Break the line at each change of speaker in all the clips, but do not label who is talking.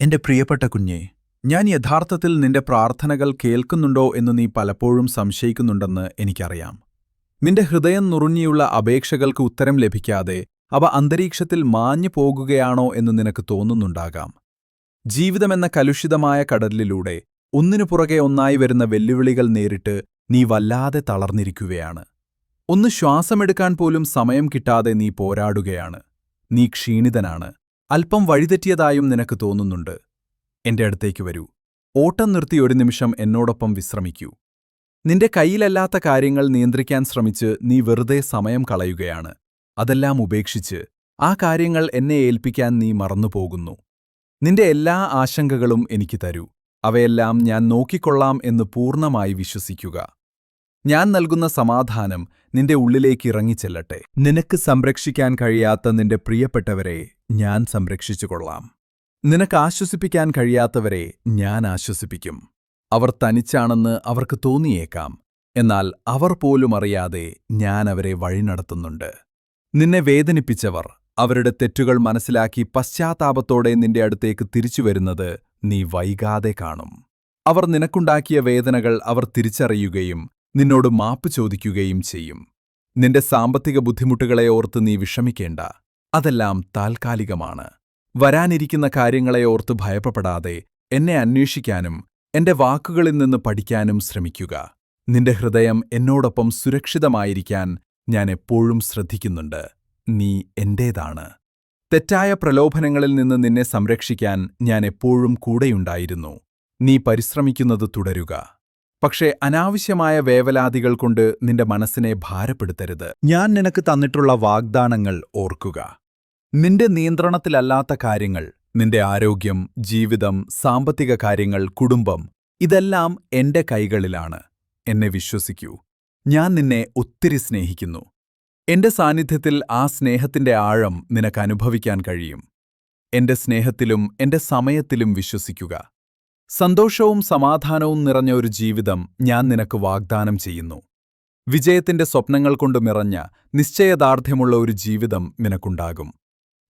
എന്റെ പ്രിയപ്പെട്ട കുഞ്ഞേ ഞാൻ യഥാർത്ഥത്തിൽ നിന്റെ പ്രാർത്ഥനകൾ കേൾക്കുന്നുണ്ടോ എന്ന് നീ പലപ്പോഴും സംശയിക്കുന്നുണ്ടെന്ന് എനിക്കറിയാം. നിന്റെ ഹൃദയം നുറുങ്ങിയുള്ള അപേക്ഷകൾക്ക് ഉത്തരം ലഭിക്കാതെ അവ അന്തരീക്ഷത്തിൽ മാഞ്ഞു പോകുകയാണോ എന്ന് നിനക്ക് തോന്നുന്നുണ്ടാകാം. ജീവിതമെന്ന കലുഷിതമായ കടലിലൂടെ ഒന്നിനു പുറകെ ഒന്നായി വരുന്ന വെല്ലുവിളികൾ നേരിട്ട് നീ വല്ലാതെ തളർന്നിരിക്കുകയാണ്. ഒന്ന് ശ്വാസമെടുക്കാൻ പോലും സമയം കിട്ടാതെ നീ പോരാടുകയാണ്. നീ ക്ഷീണിതനാണ്. അല്പം വഴിതെറ്റിയതായും നിനക്ക് തോന്നുന്നുണ്ട്. എന്റെ അടുത്തേക്ക് വരൂ. ഓട്ടം നിർത്തി ഒരു നിമിഷം എന്നോടൊപ്പം വിശ്രമിക്കൂ. നിന്റെ കയ്യിലല്ലാത്ത കാര്യങ്ങൾ നിയന്ത്രിക്കാൻ ശ്രമിച്ച് നീ വെറുതെ സമയം കളയുകയാണ്. അതെല്ലാം ഉപേക്ഷിച്ച് ആ കാര്യങ്ങൾ എന്നെ ഏൽപ്പിക്കാൻ നീ മറന്നുപോകുന്നു. നിന്റെ എല്ലാ ആശങ്കകളും എനിക്ക് തരൂ. അവയെല്ലാം ഞാൻ നോക്കിക്കൊള്ളാം എന്ന് പൂർണമായി വിശ്വസിക്കുക. ഞാൻ നൽകുന്ന സമാധാനം നിന്റെ ഉള്ളിലേക്ക് ഇറങ്ങിച്ചെല്ലട്ടെ. നിനക്ക് സംരക്ഷിക്കാൻ കഴിയാത്ത നിന്റെ പ്രിയപ്പെട്ടവരെ ഞാൻ സംരക്ഷിച്ചുകൊള്ളാം. നിനക്ക് ആശ്വസിപ്പിക്കാൻ കഴിയാത്തവരെ ഞാൻ ആശ്വസിപ്പിക്കും. അവർ തനിച്ചാണെന്ന് അവർക്ക് തോന്നിയേക്കാം. എന്നാൽ അവർ പോലും അറിയാതെ ഞാൻ അവരെ വഴിനടത്തുന്നുണ്ട് നിന്നെ വേദനിപ്പിച്ചവർ അവരുടെ തെറ്റുകൾ മനസ്സിലാക്കി പശ്ചാത്താപത്തോടെ നിന്റെ അടുത്തേക്ക് തിരിച്ചു വരുന്നത് നീ വൈകാതെ കാണും. അവർ നിനക്കുണ്ടാക്കിയ വേദനകൾ അവർ തിരിച്ചറിയുകയും നിന്നോട് മാപ്പ് ചോദിക്കുകയും ചെയ്യും. നിന്റെ സാമ്പത്തിക ബുദ്ധിമുട്ടുകളെ ഓർത്ത് നീ വിഷമിക്കേണ്ട. അതെല്ലാം താൽക്കാലികമാണ്. വരാനിരിക്കുന്ന കാര്യങ്ങളെ ഓർത്ത് ഭയപ്പെടാതെ എന്നെ അന്വേഷിക്കാനും എന്റെ വാക്കുകളിൽ നിന്ന് പഠിക്കാനും ശ്രമിക്കുക. നിന്റെ ഹൃദയം എന്നോടൊപ്പം സുരക്ഷിതമായിരിക്കാൻ ഞാൻ എപ്പോഴും ശ്രദ്ധിക്കുന്നുണ്ട്. നീ എന്റേതാണ്. തെറ്റായ പ്രലോഭനങ്ങളിൽ നിന്ന് നിന്നെ സംരക്ഷിക്കാൻ ഞാൻ എപ്പോഴും കൂടെയുണ്ടായിരുന്നു. നീ പരിശ്രമിക്കുന്നത് തുടരുക. പക്ഷേ അനാവശ്യമായ വേവലാതികൾ കൊണ്ട് നിന്റെ മനസ്സിനെ ഭാരപ്പെടുത്തരുത്. ഞാൻ നിനക്ക് തന്നിട്ടുള്ള വാഗ്ദാനങ്ങൾ ഓർക്കുക. നിന്റെ നിയന്ത്രണത്തിലല്ലാത്ത കാര്യങ്ങൾ നിന്റെ ആരോഗ്യം ജീവിതം സാമ്പത്തിക കാര്യങ്ങൾ കുടുംബം ഇതെല്ലാം എന്റെ കൈകളിലാണ്. എന്നെ വിശ്വസിക്കൂ. ഞാൻ നിന്നെ ഒത്തിരി സ്നേഹിക്കുന്നു. എന്റെ സാന്നിധ്യത്തിൽ ആ സ്നേഹത്തിന്റെ ആഴം നിനക്ക് അനുഭവിക്കാൻ കഴിയും. എന്റെ സ്നേഹത്തിലും എന്റെ സമയത്തിലും വിശ്വസിക്കുക. സന്തോഷവും സമാധാനവും നിറഞ്ഞ ഒരു ജീവിതം ഞാൻ നിനക്ക് വാഗ്ദാനം ചെയ്യുന്നു. വിജയത്തിന്റെ സ്വപ്നങ്ങൾ കൊണ്ട് നിറഞ്ഞ നിശ്ചയദാർഢ്യമുള്ള ഒരു ജീവിതം നിനക്കുണ്ടാകും.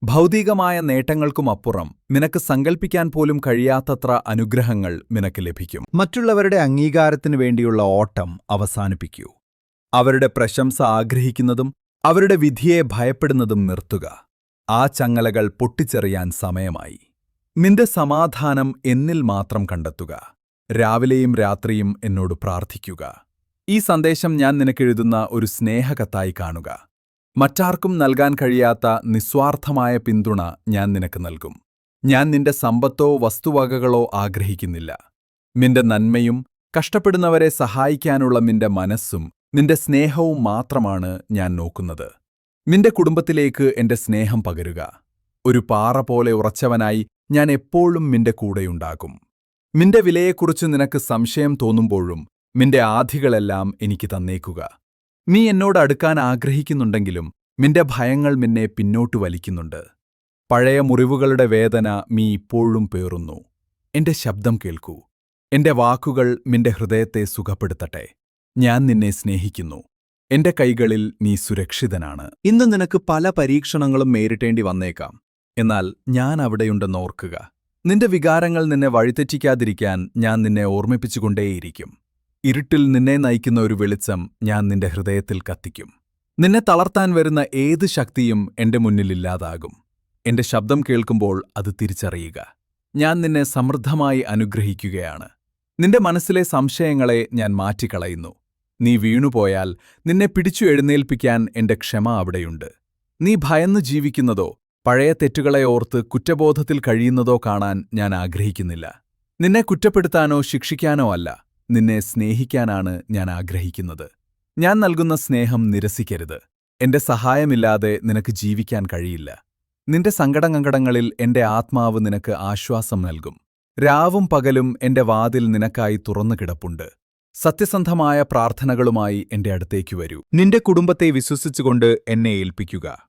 ഭൗതികമായ നേട്ടങ്ങൾക്കുമപ്പുറം നിനക്ക് സങ്കൽപ്പിക്കാൻ പോലും കഴിയാത്തത്ര അനുഗ്രഹങ്ങൾ നിനക്ക് ലഭിക്കും. മറ്റുള്ളവരുടെ അംഗീകാരത്തിനു വേണ്ടിയുള്ള ഓട്ടം അവസാനിപ്പിക്കൂ. അവരുടെ പ്രശംസ ആഗ്രഹിക്കുന്നതും അവരുടെ വിധിയെ ഭയപ്പെടുന്നതും നിർത്തുക. ആ ചങ്ങലകൾ പൊട്ടിച്ചെറിയാൻ സമയമായി. നിന്റെ സമാധാനം എന്നിൽ മാത്രം കണ്ടെത്തുക. രാവിലെയും രാത്രിയും എന്നോട് പ്രാർത്ഥിക്കുക. ഈ സന്ദേശം ഞാൻ നിനക്കെഴുതുന്ന ഒരു സ്നേഹകത്തായി കാണുക. മറ്റാർക്കും നൽകാൻ കഴിയാത്ത നിസ്വാർത്ഥമായ പിന്തുണ ഞാൻ നിനക്ക് നൽകും. ഞാൻ നിന്റെ സമ്പത്തോ വസ്തുവകകളോ ആഗ്രഹിക്കുന്നില്ല. നിന്റെ നന്മയും കഷ്ടപ്പെടുന്നവരെ സഹായിക്കാനുള്ള നിന്റെ മനസ്സും നിന്റെ സ്നേഹവും മാത്രമാണ് ഞാൻ നോക്കുന്നത്. നിന്റെ കുടുംബത്തിലേക്ക് എന്റെ സ്നേഹം പകരുക. ഒരു പാറ പോലെ ഉറച്ചവനായി ഞാൻ എപ്പോഴും നിന്റെ കൂടെയുണ്ടാകും. നിന്റെ വിലയെക്കുറിച്ച് നിനക്ക് സംശയം തോന്നുമ്പോഴും നിന്റെ ആധികളെല്ലാം എനിക്ക് തന്നേക്കുക. നീ എന്നോട് അടുക്കാൻ ആഗ്രഹിക്കുന്നുണ്ടെങ്കിലും നിന്റെ ഭയങ്ങൾ നിന്നെ പിന്നോട്ട് വലിക്കുന്നുണ്ട്. പഴയ മുറിവുകളുടെ വേദന നീ ഇപ്പോഴും പേറുന്നു. എന്റെ ശബ്ദം കേൾക്കൂ. എന്റെ വാക്കുകൾ നിന്റെ ഹൃദയത്തെ സുഖപ്പെടുത്തട്ടെ. ഞാൻ നിന്നെ സ്നേഹിക്കുന്നു. എന്റെ കൈകളിൽ നീ സുരക്ഷിതനാണ്. ഇന്ന് നിനക്ക് പല പരീക്ഷണങ്ങളും നേരിട്ടേണ്ടി വന്നേക്കാം. എന്നാൽ ഞാൻ അവിടെയുണ്ടെന്ന് ഓർക്കുക. നിന്റെ വികാരങ്ങൾ നിന്നെ വഴിതെറ്റിക്കാതിരിക്കാൻ ഞാൻ നിന്നെ ഓർമ്മിപ്പിച്ചുകൊണ്ടേയിരിക്കും. ഇരുട്ടിൽ നിന്നെ നയിക്കുന്ന ഒരു വെളിച്ചം ഞാൻ നിന്റെ ഹൃദയത്തിൽ കത്തിക്കും. നിന്നെ തളർത്താൻ വരുന്ന ഏത് ശക്തിയും എന്റെ മുന്നിലില്ലാതാകും എന്റെ ശബ്ദം കേൾക്കുമ്പോൾ അത് തിരിച്ചറിയുക. ഞാൻ നിന്നെ സമൃദ്ധമായി അനുഗ്രഹിക്കുകയാണ്. നിന്റെ മനസ്സിലെ സംശയങ്ങളെ ഞാൻ മാറ്റിക്കളയുന്നു. നീ വീണുപോയാൽ നിന്നെ പിടിച്ചു എഴുന്നേൽപ്പിക്കാൻ എന്റെ ക്ഷമ അവിടെയുണ്ട്. നീ ഭയന്ന് ജീവിക്കുന്നതോ പഴയ തെറ്റുകളെ ഓർത്ത് കുറ്റബോധത്തിൽ കഴിയുന്നതോ കാണാൻ ഞാൻ ആഗ്രഹിക്കുന്നില്ല. നിന്നെ കുറ്റപ്പെടുത്താനോ ശിക്ഷിക്കാനോ അല്ല നിന്നെ സ്നേഹിക്കാനാണ് ഞാൻ ആഗ്രഹിക്കുന്നത്. ഞാൻ നൽകുന്ന സ്നേഹം നിരസിക്കരുത്. എന്റെ സഹായമില്ലാതെ നിനക്ക് ജീവിക്കാൻ കഴിയില്ല. നിന്റെ സങ്കടങ്കടങ്ങളിൽ എന്റെ ആത്മാവ് നിനക്ക് ആശ്വാസം നൽകും. രാവും പകലും എന്റെ വാതിൽ നിനക്കായി തുറന്നു കിടപ്പുണ്ട്. സത്യസന്ധമായ പ്രാർത്ഥനകളുമായി എന്റെ അടുത്തേക്ക് വരൂ. നിന്റെ കുടുംബത്തെ വിശ്വസിച്ചുകൊണ്ട് എന്നെ ഏൽപ്പിക്കുക.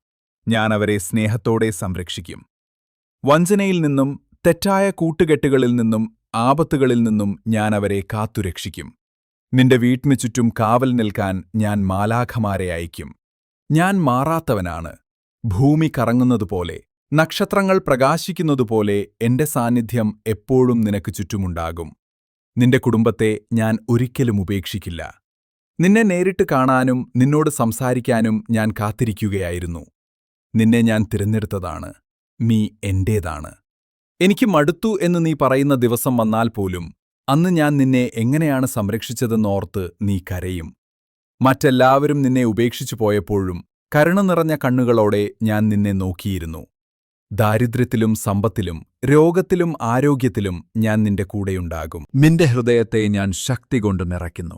ഞാൻ അവരെ സ്നേഹത്തോടെ സംരക്ഷിക്കും. വഞ്ചനയിൽ നിന്നും തെറ്റായ കൂട്ടുകെട്ടുകളിൽ നിന്നും ആപത്തുകളിൽ നിന്നും ഞാൻ അവരെ കാത്തുരക്ഷിക്കും. നിന്റെ വീട്ടിനു ചുറ്റും കാവൽ നിൽക്കാൻ ഞാൻ മാലാഖമാരെ അയക്കും ഞാൻ മാറാത്തവനാണ്. ഭൂമി കറങ്ങുന്നതുപോലെ നക്ഷത്രങ്ങൾ പ്രകാശിക്കുന്നതുപോലെ എന്റെ സാന്നിധ്യം എപ്പോഴും നിനക്ക് ചുറ്റുമുണ്ടാകും. നിന്റെ കുടുംബത്തെ ഞാൻ ഒരിക്കലും ഉപേക്ഷിക്കില്ല. നിന്നെ നേരിട്ട് കാണാനും നിന്നോട് സംസാരിക്കാനും ഞാൻ കാത്തിരിക്കുകയായിരുന്നു. നിന്നെ ഞാൻ തിരഞ്ഞെടുത്തതാണ് നീ എന്റേതാണ്. എനിക്ക് മടുത്തു എന്ന് നീ പറയുന്ന ദിവസം വന്നാൽ പോലും അന്ന് ഞാൻ നിന്നെ എങ്ങനെയാണ് സംരക്ഷിച്ചതെന്നോർത്ത് നീ കരയും. മറ്റെല്ലാവരും നിന്നെ ഉപേക്ഷിച്ചു പോയപ്പോഴും കരുണ നിറഞ്ഞ കണ്ണുകളോടെ ഞാൻ നിന്നെ നോക്കിയിരുന്നു. ദാരിദ്ര്യത്തിലും സമ്പത്തിലും രോഗത്തിലും ആരോഗ്യത്തിലും ഞാൻ നിന്റെ കൂടെയുണ്ടാകും. നിന്റെ ഹൃദയത്തെ ഞാൻ ശക്തി കൊണ്ട് നിറയ്ക്കുന്നു.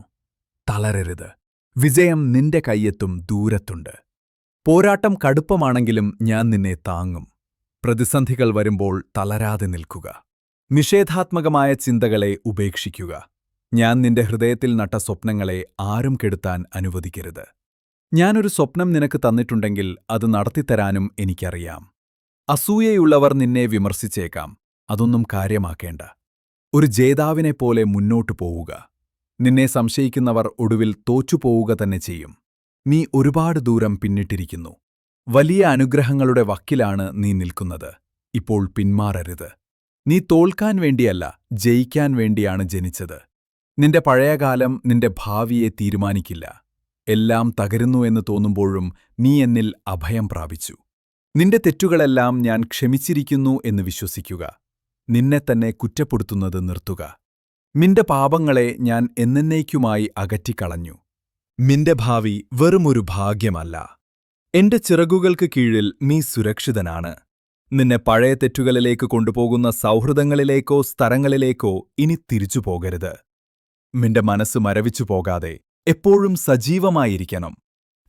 തളരരുത്. വിജയം നിന്റെ കയ്യെത്തും ദൂരത്തുണ്ട്. പോരാട്ടം കടുപ്പമാണെങ്കിലും ഞാൻ നിന്നെ താങ്ങും. പ്രതിസന്ധികൾ വരുമ്പോൾ തളരാതെ നിൽക്കുക. നിഷേധാത്മകമായ ചിന്തകളെ ഉപേക്ഷിക്കുക. ഞാൻ നിന്റെ ഹൃദയത്തിൽ നട്ട സ്വപ്നങ്ങളെ ആരും കെടുത്താൻ അനുവദിക്കരുത്. ഞാനൊരു സ്വപ്നം നിനക്ക് തന്നിട്ടുണ്ടെങ്കിൽ അത് നടത്തിത്തരാനും എനിക്കറിയാം. അസൂയയുള്ളവർ നിന്നെ വിമർശിച്ചേക്കാം. അതൊന്നും കാര്യമാക്കേണ്ട. ഒരു ജേതാവിനെപ്പോലെ മുന്നോട്ടു പോവുക. നിന്നെ സംശയിക്കുന്നവർ ഒടുവിൽ തോറ്റുപോവുക തന്നെ ചെയ്യും. നീ ഒരുപാട് ദൂരം പിന്നിട്ടിരിക്കുന്നു. വലിയ അനുഗ്രഹങ്ങളുടെ വക്കിലാണ് നീ നിൽക്കുന്നത്. ഇപ്പോൾ പിന്മാറരുത്. നീ തോൽക്കാൻ വേണ്ടിയല്ല ജയിക്കാൻ വേണ്ടിയാണ് ജനിച്ചത്. നിന്റെ പഴയകാലം നിന്റെ ഭാവിയെ തീരുമാനിക്കില്ല. എല്ലാം തകരുന്നു എന്ന് തോന്നുമ്പോഴും നീ എന്നിൽ അഭയം പ്രാപിച്ചു. നിന്റെ തെറ്റുകളെല്ലാം ഞാൻ ക്ഷമിച്ചിരിക്കുന്നു എന്ന് വിശ്വസിക്കുക. നിന്നെ തന്നെ കുറ്റപ്പെടുത്തുന്നത് നിർത്തുക. നിന്റെ പാപങ്ങളെ ഞാൻ എന്നേക്കുമായി അകറ്റിക്കളഞ്ഞു. നിന്റെ ഭാവി വെറുമൊരു ഭാഗ്യമല്ല. എന്റെ ചിറകുകൾക്ക് കീഴിൽ നീ സുരക്ഷിതനാണ്. നിന്നെ പഴയ തെറ്റുകളിലേക്ക് കൊണ്ടുപോകുന്ന സൗഹൃദങ്ങളിലേക്കോ സ്ഥലങ്ങളിലേക്കോ ഇനി തിരിച്ചു പോകരുത്. നിന്റെ മനസ്സ് മരവിച്ചു പോകാതെ എപ്പോഴും സജീവമായിരിക്കണം.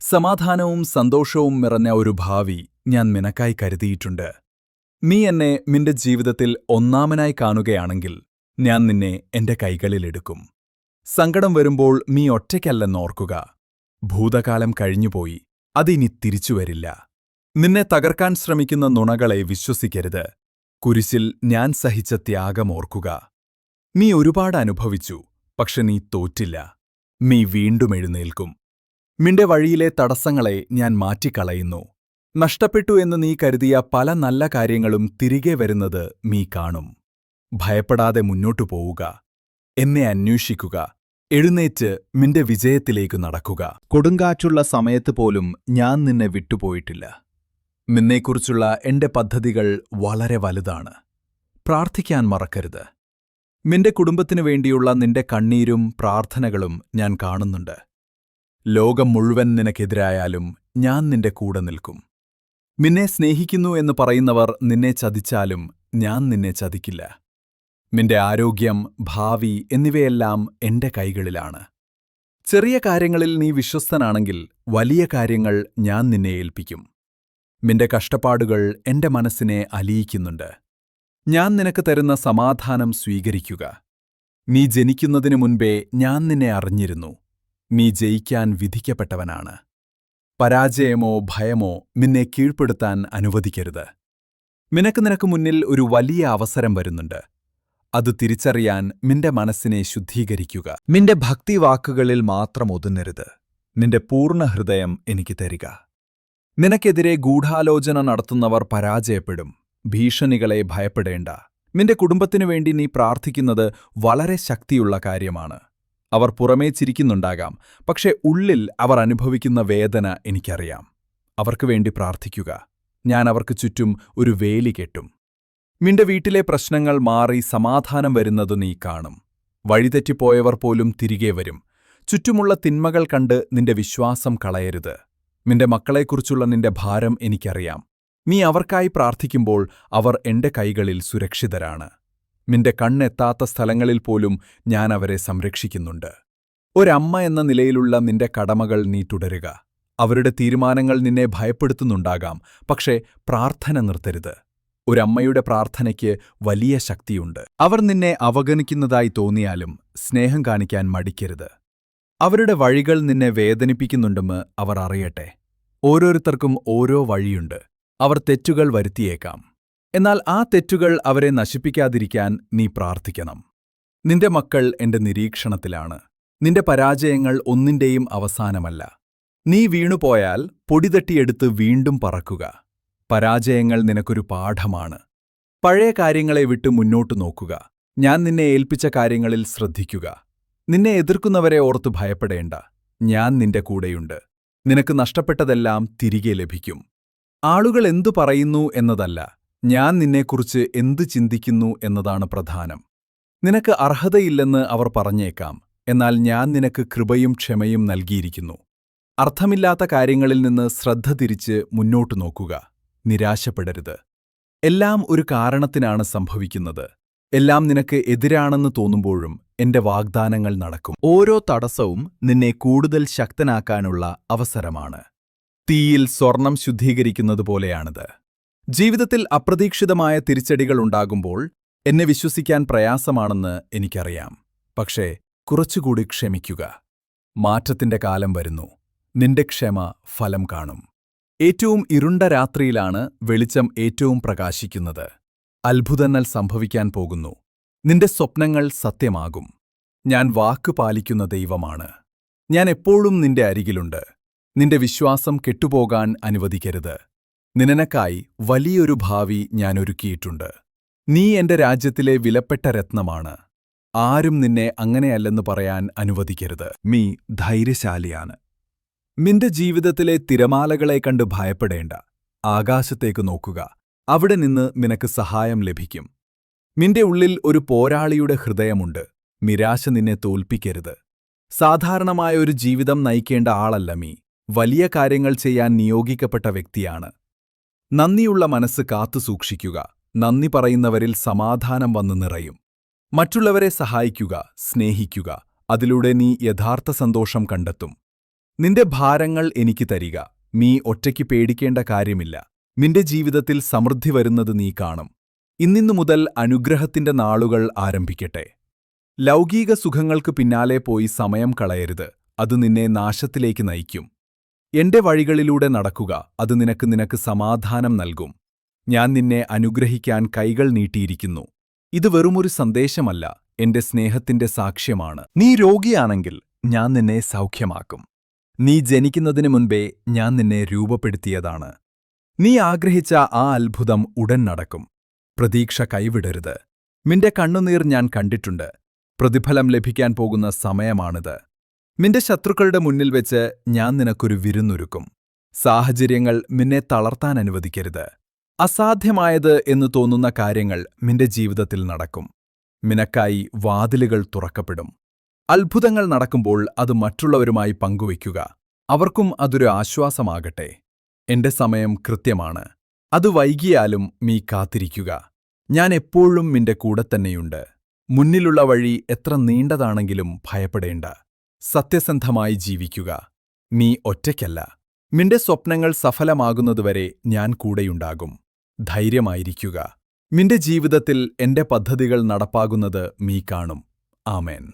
സമാധാനവും സന്തോഷവും നിറഞ്ഞ ഒരു ഭാവി ഞാൻ നിനക്കായി കരുതിയിട്ടുണ്ട്. നീ എന്നെ നിന്റെ ജീവിതത്തിൽ ഒന്നാമനായി കാണുകയാണെങ്കിൽ ഞാൻ നിന്നെ എന്റെ കൈകളിലെടുക്കും സങ്കടം വരുമ്പോൾ നീ ഒറ്റയ്ക്കല്ലെന്നോർക്കുക. ഭൂതകാലം കഴിഞ്ഞുപോയി അതിനി തിരിച്ചുവരില്ല. നിന്നെ തകർക്കാൻ ശ്രമിക്കുന്ന നുണകളെ വിശ്വസിക്കരുത്. കുരിശിൽ ഞാൻ സഹിച്ച ത്യാഗമോർക്കുക നീ ഒരുപാട് അനുഭവിച്ചു പക്ഷെ നീ തോറ്റില്ല. നീ വീണ്ടും എഴുന്നേൽക്കും. നിന്റെ വഴിയിലെ തടസ്സങ്ങളെ ഞാൻ മാറ്റിക്കളയുന്നു. നഷ്ടപ്പെട്ടു എന്ന് നീ കരുതിയ പല നല്ല കാര്യങ്ങളും തിരികെ വരുന്നത് നീ കാണും. ഭയപ്പെടാതെ മുന്നോട്ടു പോവുക. എന്നെ അന്വേഷിക്കുക. എഴുന്നേറ്റ് നിന്റെ വിജയത്തിലേക്ക് നടക്കുക. കൊടുങ്കാറ്റുള്ള സമയത്ത് പോലും ഞാൻ നിന്നെ വിട്ടുപോയിട്ടില്ല. നിന്നെക്കുറിച്ചുള്ള എന്റെ പദ്ധതികൾ വളരെ വലുതാണ്. പ്രാർത്ഥിക്കാൻ മറക്കരുത്. നിന്റെ കുടുംബത്തിനു വേണ്ടിയുള്ള നിന്റെ കണ്ണീരും പ്രാർത്ഥനകളും ഞാൻ കാണുന്നുണ്ട്. ലോകം മുഴുവൻ നിനക്കെതിരായാലും ഞാൻ നിന്റെ കൂടെ നിൽക്കും. നിന്നെ സ്നേഹിക്കുന്നു എന്ന് പറയുന്നവർ നിന്നെ ചതിച്ചാലും ഞാൻ നിന്നെ ചതിക്കില്ല. നിന്റെ ആരോഗ്യം ഭാവി എന്നിവയെല്ലാം എന്റെ കൈകളിലാണ്. ചെറിയ കാര്യങ്ങളിൽ നീ വിശ്വസ്തനാണെങ്കിൽ വലിയ കാര്യങ്ങൾ ഞാൻ നിന്നെ ഏൽപ്പിക്കും. നിന്റെ കഷ്ടപ്പാടുകൾ എന്റെ മനസ്സിനെ അലിയിക്കുന്നുണ്ട്. ഞാൻ നിനക്ക് തരുന്ന സമാധാനം സ്വീകരിക്കുക. നീ ജനിക്കുന്നതിനു മുൻപേ ഞാൻ നിന്നെ അറിഞ്ഞിരുന്നു. നീ ജയിക്കാൻ വിധിക്കപ്പെട്ടവനാണ്. പരാജയമോ ഭയമോ നിന്നെ കീഴ്പ്പെടുത്താൻ അനുവദിക്കരുത്. നിനക്ക് നിനക്ക് മുന്നിൽ ഒരു വലിയ അവസരം വരുന്നുണ്ട്. അത് തിരിച്ചറിയാൻ നിന്റെ മനസ്സിനെ ശുദ്ധീകരിക്കുക. നിന്റെ ഭക്തിവാക്കുകളിൽ മാത്രം ഒതുങ്ങരുത്. നിന്റെ പൂർണ ഹൃദയം എനിക്ക് തരിക. നിനക്കെതിരെ ഗൂഢാലോചന നടത്തുന്നവർ പരാജയപ്പെടും. ഭീഷണികളെ ഭയപ്പെടേണ്ട. നിന്റെ കുടുംബത്തിനു വേണ്ടി നീ പ്രാർത്ഥിക്കുന്നത് വളരെ ശക്തിയുള്ള കാര്യമാണ്. അവർ പുറമേ ചിരിക്കുന്നുണ്ടാകാം. പക്ഷേ ഉള്ളിൽ അവർ അനുഭവിക്കുന്ന വേദന എനിക്കറിയാം. അവർക്കുവേണ്ടി പ്രാർത്ഥിക്കുക. ഞാൻ അവർക്ക് ചുറ്റും ഒരു വേലി കെട്ടും. നിന്റെ വീട്ടിലെ പ്രശ്നങ്ങൾ മാറി സമാധാനം വരുന്നത് നീ കാണും. വഴിതെറ്റിപ്പോയവർ പോലും തിരികെ വരും. ചുറ്റുമുള്ള തിന്മകൾ കണ്ട് നിന്റെ വിശ്വാസം കളയരുത്. നിന്റെ മക്കളെക്കുറിച്ചുള്ള നിന്റെ ഭാരം എനിക്കറിയാം. നീ അവർക്കായി പ്രാർത്ഥിക്കുമ്പോൾ അവർ എന്റെ കൈകളിൽ സുരക്ഷിതരാണ്. നിന്റെ കണ്ണെത്താത്ത സ്ഥലങ്ങളിൽ പോലും ഞാൻ അവരെ സംരക്ഷിക്കുന്നുണ്ട്. ഒരമ്മ എന്ന നിലയിലുള്ള നിന്റെ കടമകൾ നീ തുടരുക. അവരുടെ തീരുമാനങ്ങൾ നിന്നെ ഭയപ്പെടുത്തുന്നുണ്ടാകാം. പക്ഷേ പ്രാർത്ഥന നിർത്തരുത്. ഒരമ്മയുടെ പ്രാർത്ഥനയ്ക്ക് വലിയ ശക്തിയുണ്ട്. അവർ നിന്നെ അവഗണിക്കുന്നതായി തോന്നിയാലും സ്നേഹം കാണിക്കാൻ മടിക്കരുത്. അവരുടെ വഴികൾ നിന്നെ വേദനിപ്പിക്കുന്നുണ്ടെന്ന് അവർ അറിയട്ടെ. ഓരോരുത്തർക്കും ഓരോ വഴിയുണ്ട്. അവർ തെറ്റുകൾ വരുത്തിയേക്കാം. എന്നാൽ ആ തെറ്റുകൾ അവരെ നശിപ്പിക്കാതിരിക്കാൻ നീ പ്രാർത്ഥിക്കണം. നിന്റെ മക്കൾ എന്റെ നിരീക്ഷണത്തിലാണ്. നിന്റെ പരാജയങ്ങൾ ഒന്നിന്റെയും അവസാനമല്ല. നീ വീണുപോയാൽ പൊടിതട്ടിയെടുത്ത് വീണ്ടും പറക്കുക. പരാജയങ്ങൾ നിനക്കൊരു പാഠമാണ്. പഴയ കാര്യങ്ങളെ വിട്ട് മുന്നോട്ടു നോക്കുക. ഞാൻ നിന്നെ ഏൽപ്പിച്ച കാര്യങ്ങളിൽ ശ്രദ്ധിക്കുക. നിന്നെ എതിർക്കുന്നവരെ ഓർത്തു ഭയപ്പെടേണ്ട. ഞാൻ നിന്റെ കൂടെയുണ്ട്. നിനക്ക് നഷ്ടപ്പെട്ടതെല്ലാം തിരികെ ലഭിക്കും. ആളുകൾ എന്തു പറയുന്നു എന്നതല്ല. ഞാൻ നിന്നെക്കുറിച്ച് എന്തു ചിന്തിക്കുന്നു എന്നതാണ് പ്രധാനം. നിനക്ക് അർഹതയില്ലെന്ന് അവർ പറഞ്ഞേക്കാം. എന്നാൽ ഞാൻ നിനക്ക് കൃപയും ക്ഷമയും നൽകിയിരിക്കുന്നു. അർത്ഥമില്ലാത്ത കാര്യങ്ങളിൽ നിന്ന് ശ്രദ്ധ തിരിച്ച് മുന്നോട്ടു നോക്കുക. നിരാശപ്പെടരുത്. എല്ലാം ഒരു കാരണത്തിനാണ് സംഭവിക്കുന്നത്. എല്ലാം നിനക്ക് എതിരാണെന്ന് തോന്നുമ്പോഴും എന്റെ വാഗ്ദാനങ്ങൾ നടക്കും. ഓരോ തടസ്സവും നിന്നെ കൂടുതൽ ശക്തനാക്കാനുള്ള അവസരമാണ്. തീയിൽ സ്വർണം ശുദ്ധീകരിക്കുന്നതുപോലെയാണിത് ജീവിതത്തിൽ അപ്രതീക്ഷിതമായ തിരിച്ചടികൾ ഉണ്ടാകുമ്പോൾ എന്നെ വിശ്വസിക്കാൻ പ്രയാസമാണെന്ന് എനിക്കറിയാം. പക്ഷേ കുറച്ചുകൂടി ക്ഷമിക്കുക. മാറ്റത്തിന്റെ കാലം വരുന്നു. നിന്റെ ക്ഷമ ഫലം കാണും. ഏറ്റവും ഇരുണ്ട രാത്രിയിലാണ് വെളിച്ചം ഏറ്റവും പ്രകാശിക്കുന്നത്. അത്ഭുതങ്ങൾ സംഭവിക്കാൻ പോകുന്നു. നിന്റെ സ്വപ്നങ്ങൾ സത്യമാകും. ഞാൻ വാക്ക് പാലിക്കുന്ന ദൈവമാണ്. ഞാൻ എപ്പോഴും നിന്റെ അരികിലുണ്ട്. നിന്റെ വിശ്വാസം കെട്ടുപോകാൻ അനുവദിക്കരുത്. നിനനക്കായി വലിയൊരു ഭാവി ഞാൻ ഒരുക്കിയിട്ടുണ്ട്. നീ എന്റെ രാജ്യത്തിലെ വിലപ്പെട്ട രത്നമാണ്. ആരും നിന്നെ അങ്ങനെയല്ലെന്ന് പറയാൻ അനുവദിക്കരുത്. മീ ധൈര്യശാലിയാണ്. നിന്റെ ജീവിതത്തിലെ തിരമാലകളെ കണ്ട് ഭയപ്പെടേണ്ട. ആകാശത്തേക്ക് നോക്കുക. അവിടെ നിന്ന് നിനക്ക് സഹായം ലഭിക്കും. നിന്റെ ഉള്ളിൽ ഒരു പോരാളിയുടെ ഹൃദയമുണ്ട്. നിരാശ നിന്നെ തോൽപ്പിക്കരുത്. സാധാരണമായ ഒരു ജീവിതം നയിക്കേണ്ട ആളല്ല മീ വലിയ കാര്യങ്ങൾ ചെയ്യാൻ നിയോഗിക്കപ്പെട്ട വ്യക്തിയാണ്. നന്ദിയുള്ള മനസ്സ് കാത്തുസൂക്ഷിക്കുക നന്ദി പറയുന്നവരിൽ സമാധാനം വന്നു നിറയും. മറ്റുള്ളവരെ സഹായിക്കുക സ്നേഹിക്കുക. അതിലൂടെ നീ യഥാർത്ഥ സന്തോഷം കണ്ടെത്തും. നിന്റെ ഭാരങ്ങൾ എനിക്ക് തരിക. നീ ഒറ്റയ്ക്ക് പേടിക്കേണ്ട കാര്യമില്ല. നിന്റെ ജീവിതത്തിൽ സമൃദ്ധി വരുന്നത് നീ കാണും. ഇന്നിന്നു മുതൽ അനുഗ്രഹത്തിന്റെ നാളുകൾ ആരംഭിക്കട്ടെ. ലൗകിക സുഖങ്ങൾക്ക് പിന്നാലെ പോയി സമയം കളയരുത്. അത് നിന്നെ നാശത്തിലേക്ക് നയിക്കും. എന്റെ വഴികളിലൂടെ നടക്കുക. അത് നിനക്ക് നിനക്ക് സമാധാനം നൽകും. ഞാൻ നിന്നെ അനുഗ്രഹിക്കാൻ കൈകൾ നീട്ടിയിരിക്കുന്നു. ഇത് വെറുമൊരു സന്ദേശമല്ല. എന്റെ സ്നേഹത്തിന്റെ സാക്ഷ്യമാണ്. നീ രോഗിയാണെങ്കിൽ ഞാൻ നിന്നെ സൗഖ്യമാക്കും. നീ ജനിക്കുന്നതിനു മുൻപേ ഞാൻ നിന്നെ രൂപപ്പെടുത്തിയതാണ്. നീ ആഗ്രഹിച്ച ആ അത്ഭുതം ഉടൻ നടക്കും. പ്രതീക്ഷ കൈവിടരുത്. നിന്റെ കണ്ണുനീർ ഞാൻ കണ്ടിട്ടുണ്ട്. പ്രതിഫലം ലഭിക്കാൻ പോകുന്ന സമയമാണിത്. നിന്റെ ശത്രുക്കളുടെ മുന്നിൽ വെച്ച് ഞാൻ നിനക്കൊരു വിരുന്നൊരുക്കും. സാഹചര്യങ്ങൾ നിന്നെ തളർത്താൻ അനുവദിക്കരുത്. അസാധ്യമായത് എന്ന് തോന്നുന്ന കാര്യങ്ങൾ നിന്റെ ജീവിതത്തിൽ നടക്കും. നിനക്കായി വാതിലുകൾ തുറക്കപ്പെടും. അത്ഭുതങ്ങൾ നടക്കുമ്പോൾ അത് മറ്റുള്ളവരുമായി പങ്കുവയ്ക്കുക. അവർക്കും അതൊരു ആശ്വാസമാകട്ടെ. എന്റെ സമയം കൃത്യമാണ്. അത് വൈകിയാലും മീ കാത്തിരിക്കുക. ഞാൻ എപ്പോഴും നിന്റെ കൂടെ തന്നെയുണ്ട്. മുന്നിലുള്ള വഴി എത്ര നീണ്ടതാണെങ്കിലും ഭയപ്പെടേണ്ട. സത്യസന്ധമായി ജീവിക്കുക. നീ ഒറ്റയ്ക്കല്ല. നിന്റെ സ്വപ്നങ്ങൾ സഫലമാകുന്നതുവരെ ഞാൻ കൂടെയുണ്ടാകും. ധൈര്യമായിരിക്കുക. നിന്റെ ജീവിതത്തിൽ എന്റെ പദ്ധതികൾ നടപ്പാകുന്നത് നീ കാണും. ആമേൻ.